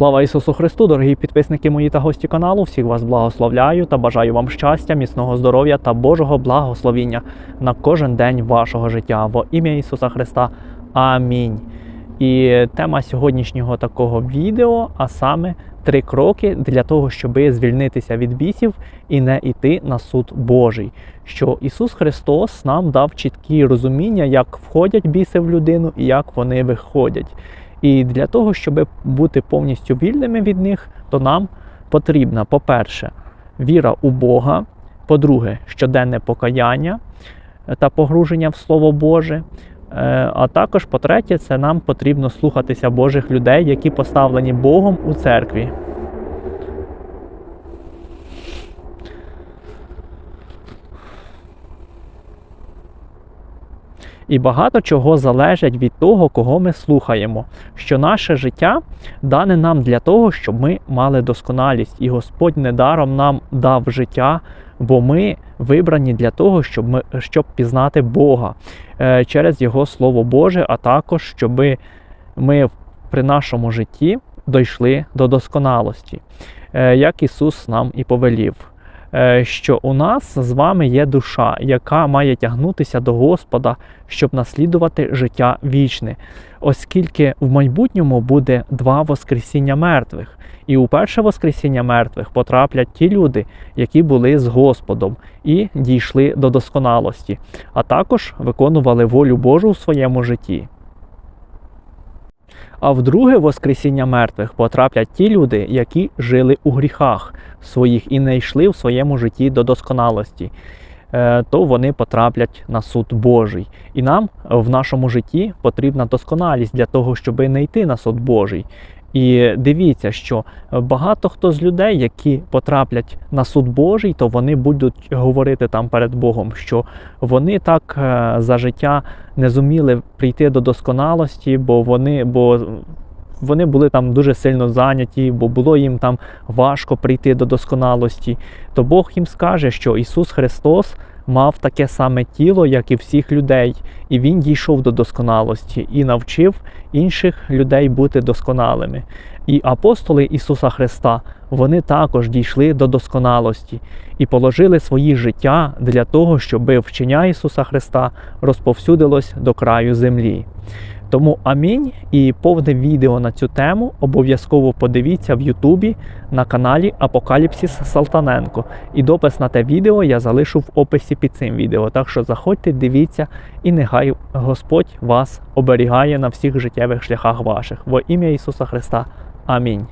Слава Ісусу Христу, дорогі підписники мої та гості каналу. Всіх вас благословляю та бажаю вам щастя, міцного здоров'я та Божого благословіння на кожен день вашого життя. Во ім'я Ісуса Христа. Амінь. І тема сьогоднішнього такого відео, а саме три кроки для того, щоб звільнитися від бісів і не йти на суд Божий. Що Ісус Христос нам дав чіткі розуміння, як входять біси в людину і як вони виходять. І для того, щоб бути повністю вільними від них, то нам потрібна, по-перше, віра у Бога, по-друге, щоденне покаяння та погруження в Слово Боже. Е, А також, по-третє, це нам потрібно слухатися Божих людей, які поставлені Богом у церкві. І багато чого залежить від того, кого ми слухаємо. Що наше життя дане нам для того, щоб ми мали досконалість, і Господь недаром нам дав життя, бо ми вибрані для того, щоб ми щоб пізнати Бога е, через Його Слово Боже, а також щоб ми при нашому житті дійшли до досконалості, е, як Ісус нам і повелів. Е, що у нас з вами є душа, яка має тягнутися до Господа, щоб наслідувати життя вічне, оскільки в майбутньому буде два Воскресіння мертвих. І у перше Воскресіння мертвих потраплять ті люди, які були з Господом і дійшли до досконалості, а також виконували волю Божу у своєму житті. А в друге Воскресіння мертвих потраплять ті люди, які жили у гріхах своїх і не йшли в своєму житті до досконалості, Е, то вони потраплять на суд Божий. І нам в нашому житті потрібна досконалість для того, щоб не йти на суд Божий. І дивіться, що багато хто з людей, які потраплять на суд Божий, то вони будуть говорити там перед Богом, що вони так е, за життя не зуміли прийти до досконалості, бо вони бо вони були там дуже сильно зайняті, бо було їм там важко прийти до досконалості. То Бог їм скаже, що Ісус Христос мав таке саме тіло, як і всіх людей, і Він дійшов до досконалості і навчив інших людей бути досконалими. І апостоли Ісуса Христа вони також дійшли до досконалості і положили свої життя для того, щоб вчення Ісуса Христа розповсюдилось до краю землі. Тому амінь і повне відео на цю тему обов'язково подивіться в Ютубі на каналі Апокаліпсис Салтаненко. І допис на те відео я залишу в описі під цим відео. Так що заходьте, дивіться, і нехай Господь вас оберігає на всіх життєвих шляхах ваших. Во ім'я Ісуса Христа. Амінь.